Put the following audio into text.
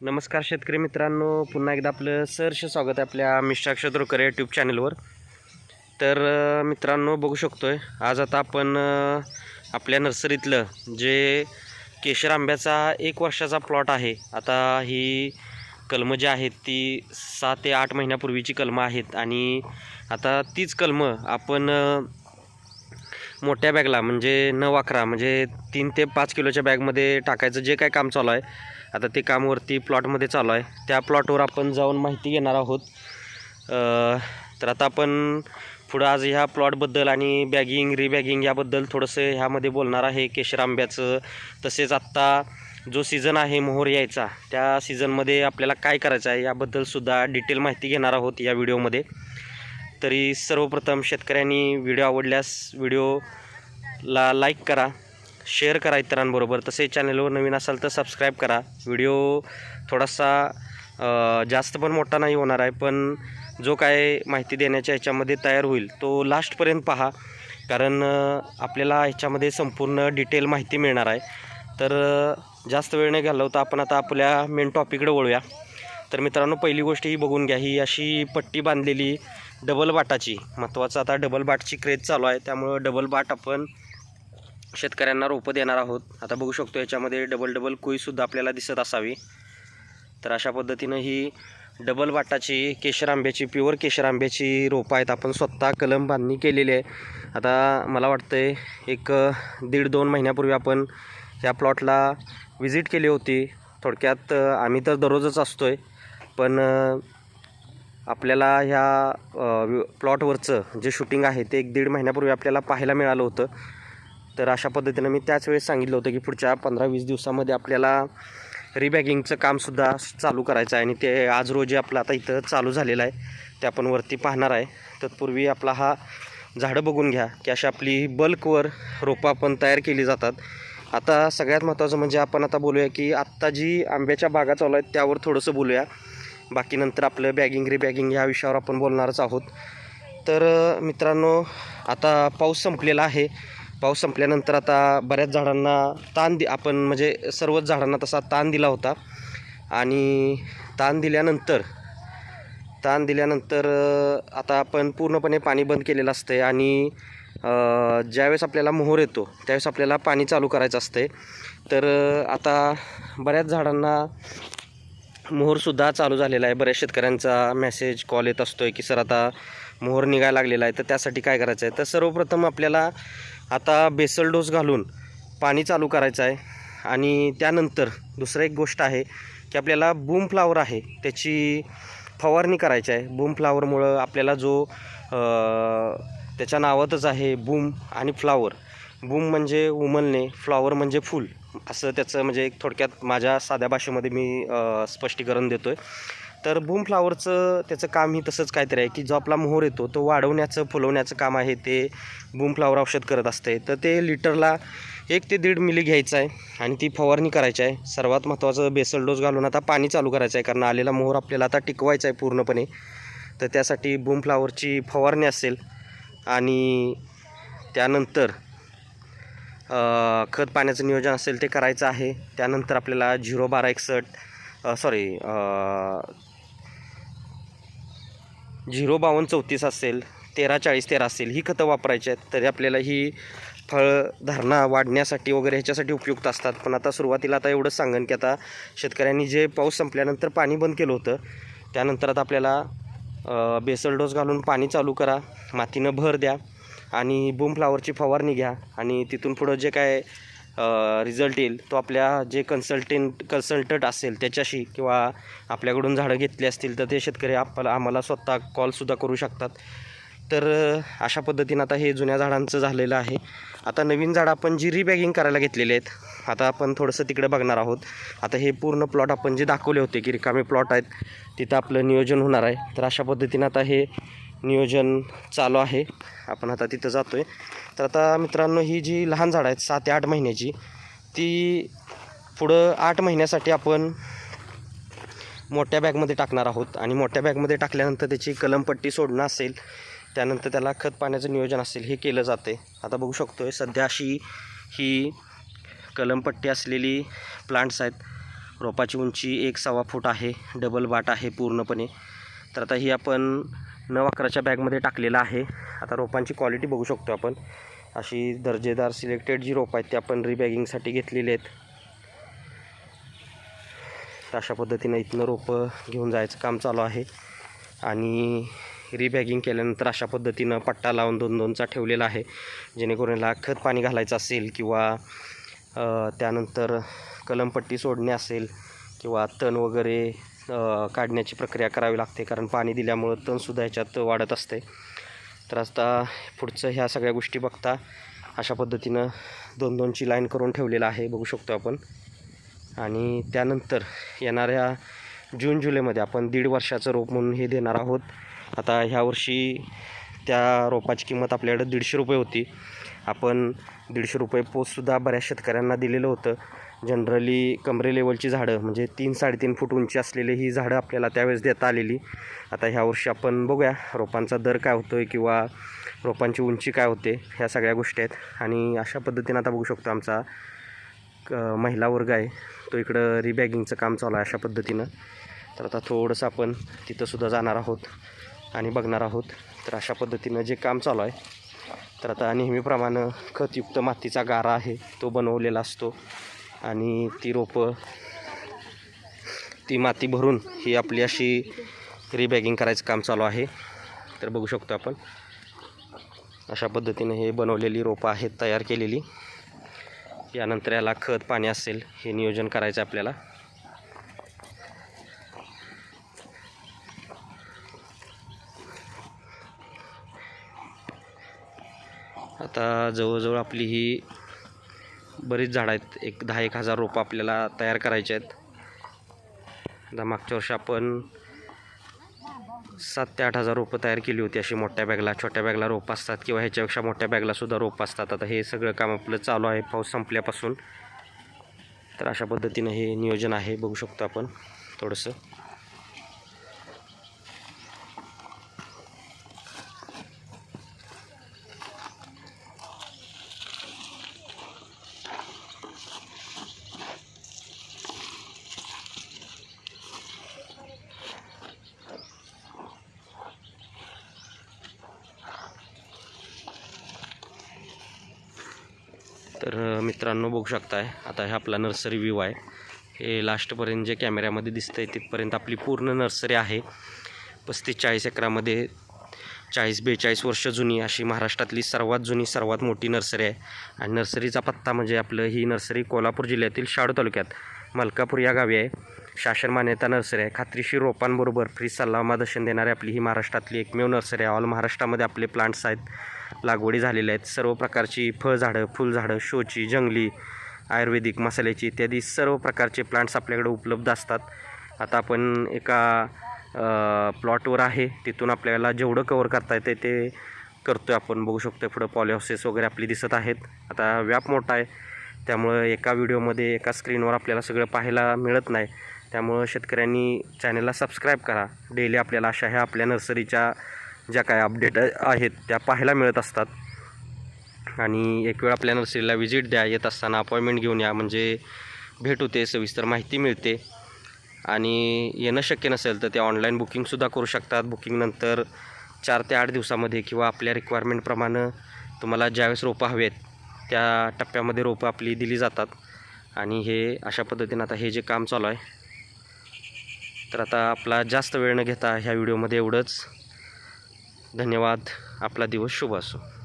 नमस्कार शेतकरी मित्रांनो पुन्हा एकदा आपलं सहर्ष स्वागत आहे आपल्या मिस्टर क्षत्रोकर यूट्यूब चॅनलवर तर मित्रांनो बघू शकतो आहे आज आता आपण आपल्या नर्सरीतलं जे केशर आंब्याचा एक वर्षाचा प्लॉट आहे आता ही कलमं जी आहेत ती सहा ते आठ महिन्यापूर्वीची कलमं आहेत आणि आता तीच कलमं आपण मोठ्या बॅगला म्हणजे न वाकरा म्हणजे तीन ते पाच किलोच्या बॅगमध्ये टाकायचं जे काय काम चालू आहे आता ते कामवरती प्लॉटमध्ये चालू आहे. त्या प्लॉटवर आपण जाऊन माहिती घेणार आहोत. तर आता आपण पुढं आज ह्या प्लॉटबद्दल आणि बॅगिंग रिबॅगिंग याबद्दल थोडंसं ह्यामध्ये बोलणार आहे केशर आंब्याचं. तसेच आत्ता जो सीझन आहे मोहर यायचा त्या सीझनमध्ये आपल्याला काय करायचं आहे याबद्दलसुद्धा डिटेल माहिती घेणार आहोत या व्हिडिओमध्ये. तरी सर्वप्रथम शेतकऱ्यांनी व्हिडिओ आवडल्यास व्हिडिओला लाईक करा. शेअर करा इतरांबरोबर. तसेच चॅनलवर नवीन असाल तर सबस्क्राईब करा. व्हिडिओ थोडासा जास्त पण मोठा नाही होणार आहे पण जो काय माहिती देण्याच्या ह्याच्यामध्ये तयार होईल तो लास्टपर्यंत पहा. कारण आपल्याला ह्याच्यामध्ये संपूर्ण डिटेल माहिती मिळणार आहे. तर जास्त वेळ नाही घालवता आपण आता आपल्या मेन टॉपिकडे वळूया. तर मित्रांनो पहिली गोष्ट ही बघून घ्या. ही अशी पट्टी बांधलेली डबल बाटाची. महत्त्वाचं आता डबल बाटची क्रेज चालू आहे. त्यामुळं डबल बाट आपण शेतकऱ्यांना रोपं देणार आहोत. आता बघू शकतो याच्यामध्ये डबल डबल कुईसुद्धा आपल्याला दिसत असावी. तर अशा पद्धतीनं ही डबल बाटाची केशर आंब्याची प्युअर केशर आंब्याची रोपं आहेत. आपण स्वतः कलम बांधणी केलेली आहे. आता मला वाटतं एक दीड दोन महिन्यापूर्वी आपण ह्या प्लॉटला व्हिजिट केली होती. थोडक्यात आम्ही तर दररोजच असतो आहे पण आपल्याला ह्या प्लॉटवरचं जे शूटिंग आहे ते एक दीड महिन्यापूर्वी आपल्याला पाहायला मिळालं होतं. तर अशा पद्धतीनं मी त्याच वेळेस सांगितलं होतं की पुढच्या पंधरा वीस दिवसामध्ये आपल्याला रिबॅगिंगचं कामसुद्धा चालू करायचं आहे आणि ते आज रोजी आपलं आता इथं चालू झालेलं आहे. ते आपण वरती पाहणार आहे. तत्पूर्वी आपला हा झाडं बघून घ्या की अशी आपली बल्कवर रोपं आपण तयार केली जातात. आता सगळ्यात महत्त्वाचं म्हणजे आपण आता बोलूया की आत्ता जी आंब्याच्या बागा चालू आहेत त्यावर थोडंसं बोलूया. बाकी नंतर आपलं बॅगिंग रिबॅगिंग ह्या विषयावर आपण बोलणारच आहोत. तर मित्रांनो आता पाऊस संपलेला आहे. पाऊस संपल्यानंतर आता बऱ्याच झाडांना ताण दि आपण म्हणजे सर्वच झाडांना तसा ताण दिला होता. आणि ताण दिल्यानंतर ताण दिल्यानंतर आता आपण पूर्णपणे पाणी बंद केलेलं असतं आणि ज्यावेळेस आपल्याला मोहर येतो त्यावेळेस आपल्याला पाणी चालू करायचं असते तर आता बऱ्याच झाडांना मोहरसुद्धा चालू झालेला आहे. बऱ्याच शेतकऱ्यांचा मेसेज कॉल येत असतो आहे की सर आता मोहर निघायला लागलेला आहे तर त्यासाठी काय करायचं आहे तर सर्वप्रथम आपल्याला आता बेसल डोस घालून पाणी चालू करायचं आहे. आणि त्यानंतर दुसरं एक गोष्ट आहे की आपल्याला बूम फ्लावर आहे त्याची फवारणी करायची आहे. बूम फ्लावरमुळं आपल्याला जो त्याच्या नावातच आहे बूम आणि फ्लावर. बूम म्हणजे उमलणे फ्लॉवर म्हणजे फूल. असं त्याचं म्हणजे एक थोडक्यात माझ्या साध्या भाषेमध्ये मी स्पष्टीकरण देतो आहे तर बूम फ्लावरचं त्याचं काम ही तसंच काहीतरी आहे की जो आपला मोहर येतो तो वाढवण्याचं फुलवण्याचं काम आहे ते बूम फ्लावर औषध करत असते तर ते लिटरला एक ते दीड मिली घ्यायचं आहे आणि ती फवारणी करायची आहे. सर्वात महत्त्वाचं बेसल डोस घालून आता पाणी चालू करायचं आहे कारण आलेला मोहर आपल्याला आता टिकवायचा आहे पूर्णपणे. तर त्यासाठी बूम फ्लावरची फवारणी असेल आणि त्यानंतर खत पाण्याचं नियोजन असेल ते करायचं आहे. त्यानंतर आपल्याला झिरो बारा एकसष्ट सॉरी झिरो बावन्न चौतीस असेल तेरा चाळीस तेरा असेल ही खतं वापरायची आहेत तरी आपल्याला ही फळधारणा वाढण्यासाठी वगैरे ह्याच्यासाठी उपयुक्त असतात. पण आता सुरुवातीला आता एवढंच सांगेन की आता शेतकऱ्यांनी जे पाऊस संपल्यानंतर पाणी बंद केलं होतं त्यानंतर आता आपल्याला बेसल डोस घालून पाणी चालू करा मातीनं भर द्या आणि बूम फ्लावरची फवारणी घ्या आणि तिथून पुढं जे काय रिझल्ट येईल तो आपल्या जे कन्सल्टेंट कन्सल्टंट असेल त्याच्याशी किंवा आपल्याकडून झाडं घेतली असतील तर ते शेतकरी आपल्याला आम्हाला स्वतः कॉलसुद्धा करू शकतात. तर अशा पद्धतीनं आता हे जुन्या झाडांचं झालेलं आहे. आता नवीन झाडं आपण जी रिबॅगिंग करायला घेतलेले आहेत आता आपण थोडंसं तिकडे बघणार आहोत. आता हे पूर्ण प्लॉट आपण जे दाखवले होते की रिकामे प्लॉट आहेत तिथं आपलं नियोजन होणार आहे. तर अशा पद्धतीनं आता हे नियोजन चालू आहे. आपण आता तिथं जातो आहे तर आता मित्रांनो ही जी लहान झाडं आहेत सात ते आठ महिन्याची ती पुढं आठ महिन्यासाठी आपण मोठ्या बॅगमध्ये टाकणार आहोत. आणि मोठ्या बॅगमध्ये टाकल्यानंतर त्याची कलमपट्टी सोडणं असेल त्यानंतर त्याला खत पाण्याचं नियोजन असेल हे केलं जाते आता बघू शकतो आहे सध्या अशी ही कलमपट्टी असलेली प्लांट्स आहेत. रोपाची उंची एक सव्वा फूट आहे डबल बाट आहे पूर्णपणे. तर आता ही आपण नऊ अकराच्या बॅगमध्ये टाकलेलं आहे. आता रोपांची क्वालिटी बघू शकतो आपण. अशी दर्जेदार सिलेक्टेड जी रोपं आहेत ती आपण रिबॅगिंगसाठी घेतलेली आहेत. तर अशा पद्धतीनं इथनं रोपं घेऊन जायचं काम चालू आहे. आणि रिबॅगिंग केल्यानंतर अशा पद्धतीनं पट्टा लावून दोन दोनचा ठेवलेला आहे. जेणेकरून याला खत पाणी घालायचं असेल किंवा त्यानंतर कलमपट्टी सोडणे असेल किंवा तण वगैरे काढण्याची प्रक्रिया करावी लागते. कारण पाणी दिल्यामुळं तणसुद्धा ह्याच्यात वाढत असते. तर आता पुढचं ह्या सगळ्या गोष्टी बघता अशा पद्धतीनं दोन दोनची लाईन करून ठेवलेलं आहे. बघू शकतो आपण. आणि त्यानंतर येणाऱ्या जून जुलैमध्ये आपण दीड वर्षाचं रोप म्हणून हे देणार आहोत. आता ह्या वर्षी त्या रोपाची किंमत आपल्याकडे दीडशे रुपये होती. आपण दीडशे रुपये पोचसुद्धा बऱ्याच शेतकऱ्यांना दिलेलं होतं. जनरली कमरे लेवलची झाडं म्हणजे तीन साडेतीन फूट उंची असलेली ही झाडं आपल्याला त्यावेळेस देता आलेली. आता ह्या वर्षी आपण बघूया रोपांचा दर काय होतो आहे किंवा रोपांची उंची काय होते ह्या सगळ्या गोष्टी आहेत. आणि अशा पद्धतीनं आता बघू शकतो आमचा क- महिला वर्ग आहे. तो इकडं रिबॅगिंगचं काम चालू आहे अशा पद्धतीनं. तर आता थोडंसं आपण तिथंसुद्धा जाणार आहोत आणि बघणार आहोत. तर अशा पद्धतीनं जे काम चालू आहे तर आता नेहमीप्रमाणे खतयुक्त मातीचा गारा आहे तो बनवलेला असतो. आणि ती रोपं ती माती भरून ही आपली अशी रिबॅगिंग करायचं काम चालू आहे. तर बघू शकतो आपण. अशा पद्धतीने हे बनवलेली रोपं आहेत तयार केलेली. यानंतर याला खत पाणी असेल हे नियोजन करायचं आहे आपल्याला. आता जवळजवळ आपली ही बरीच झाडं आहेत. एक दहा एक हजार रोपं आपल्याला तयार करायचे आहेत. आता मागच्या वर्षी आपण सात ते आठ हजार रोपं तयार केली होती. अशी मोठ्या बॅगला छोट्या बॅगला रोपं असतात किंवा ह्याच्यापेक्षा मोठ्या बॅगलासुद्धा रोपं असतात. आता हे सगळं काम आपलं चालू आहे. पाऊस संपल्यापासून. तर अशा पद्धतीनं हे नियोजन आहे. बघू शकतो आपण थोडंसं तर अ, मित्रांनो बघू शकताय आता हे आपला नर्सरी व्ह्यू आहे. हे लास्टपर्यंत जे कॅमेऱ्यामध्ये दिसतं आहे तिथपर्यंत आपली पूर्ण नर्सरी आहे. पस्तीस चाळीस एकरामध्ये चाळीस बेचाळीस वर्ष जुनी अशी महाराष्ट्रातली सर्वात जुनी सर्वात मोठी नर्सरी आहे. आणि नर्सरीचा पत्ता म्हणजे आपलं ही नर्सरी कोल्हापूर जिल्ह्यातील शाडू तालुक्यात मलकापूर या गावी आहे. शासन मान्यता नर्सरी आहे. खात्रीशीर रोपांबरोबर फ्री सल्ला मार्गदर्शन देणारी आपली ही महाराष्ट्रातली एकमेव नर्सरी आहे. ऑल महाराष्ट्रामध्ये आपले प्लांट्स आहेत. लागवडी झालेल्या आहेत. सर्व प्रकारची फळझाडं फुलझाडं शोची जंगली आयुर्वेदिक मसाल्याची इत्यादी सर्व प्रकारचे प्लांट्स आपल्याकडे उपलब्ध असतात. आता आपण एका प्लॉटवर आहे. तिथून आपल्याला जेवढं कवर करता येते ते करतो आहे आपण. बघू शकतो पुढं पॉलिहाऊसेस वगैरे आपली दिसत आहेत. आता व्याप मोठा आहे. त्यामुळं एका व्हिडिओमध्ये एका स्क्रीनवर आपल्याला सगळं पाहायला मिळत नाही. त्यामुळं शेतकऱ्यांनी चॅनलला सबस्क्राईब करा. डेली आपल्याला अशा ह्या आपल्या नर्सरीच्या ज्या काय अपडेट आहेत त्या पाहायला मिळत असतात. आणि एक वेळ आपल्या नर्सरीला व्हिजिट द्या येत असताना अपॉइंटमेंट घेऊन या म्हणजे भेट होते सविस्तर माहिती मिळते. आणि येणं शक्य नसेल तर ते ऑनलाईन बुकिंगसुद्धा करू शकतात. बुकिंगनंतर चार ते आठ दिवसामध्ये किंवा आपल्या रिक्वायरमेंटप्रमाणे तुम्हाला ज्यावेळेस रोपं हवे आहेत त्या टप्प्यामध्ये रोपं आपली दिली जातात. आणि हे अशा पद्धतीनं आता हे जे काम चालू आहे तर आता आपला जास्त वेळ न घेता ह्या व्हिडिओमध्ये एवढंच. धन्यवाद. आपला दिवस शुभ असो.